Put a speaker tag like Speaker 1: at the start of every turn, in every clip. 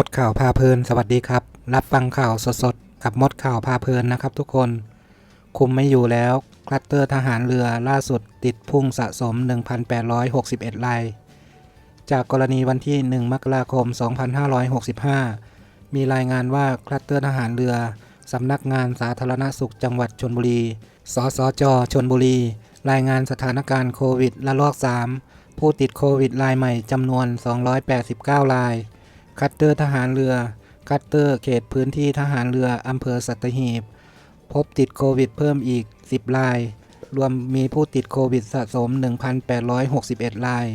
Speaker 1: มดข่าวพาเพลินสวัสดีครับ รับฟังข่าวสดๆกับมดข่าวพาเพลินนะครับทุกคน คุมไม่อยู่แล้วคลัตเตอร์ทหารเรือล่าสุดติดพุ่งสะสม 1,861รายจากกรณีวันที่ 1 มกราคม 2565 มีรายงานว่าคลัตเตอร์ทหารเรือ สำนักงานสาธารณสุขจังหวัดชนบุรี สสจชนบุรี รายงานสถานการณ์โควิดระลอก 3 ผู้ติดโควิดรายใหม่จำนวน 289 ราย คัตเตอร์ทหารเรือ คัตเตอร์เขตพื้นที่ทหารเรืออำเภอสัตหีบ พบติดโควิดเพิ่มอีก 10 ราย รวมมีผู้ติดโควิดสะสม 1,861 ราย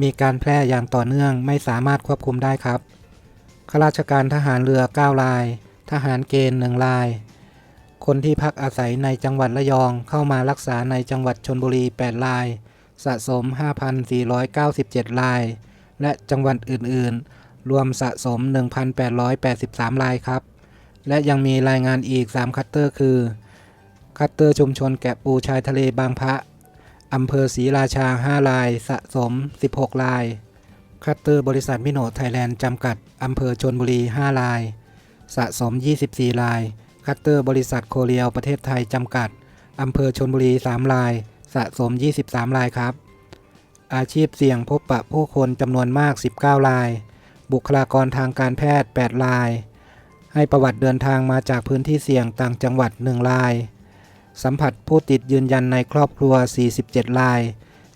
Speaker 1: มีการแพร่อย่างต่อเนื่องไม่สามารถควบคุมได้ครับ ข้าราชการทหารเรือ 9 ราย ทหารเกณฑ์ 1 ราย คนที่พักอาศัยในจังหวัดระยองเข้ามารักษาในจังหวัดชนบุรี 8 ราย สะสม 5,497 ราย และจังหวัดอื่น ๆ รวมสะสม 1,883รายครับ และยังมีรายงานอีก 3 คัตเตอร์ คือ คัตเตอร์ชุมชนแกะปูชายทะเลบางพระอำเภอศรีราชา5ราย สะสม 16ราย คัตเตอร์บริษัทมิโนไทยแลนด์จำกัดอำเภอชนบุรี5ราย สะสม 24ราย คัตเตอร์บริษัทโคเรียลประเทศไทยจำกัดอำเภอชนบุรี3ราย สะสม 23รายครับ อาชีพเสี่ยงพบปะผู้คนจำนวนมาก 19ราย บุคลากรทางการแพทย์ 8 ราย ให้ประวัติเดินทางมาจากพื้นที่เสี่ยงต่างจังหวัด 1 ราย สัมผัสผู้ติดยืนยันในครอบครัว 47 ราย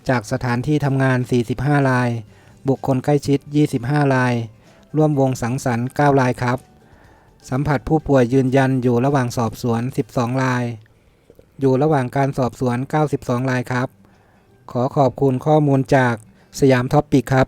Speaker 1: จากสถานที่ทำงาน 45 ราย บุคคลใกล้ชิด 25 ราย ร่วมวงสังสรรค์ 9 รายครับ สัมผัสผู้ป่วยยืนยันอยู่ระหว่างสอบสวน 12 ราย อยู่ระหว่างการสอบสวน 92 รายครับ ขอขอบคุณข้อมูลจากสยามท็อปปิกครับ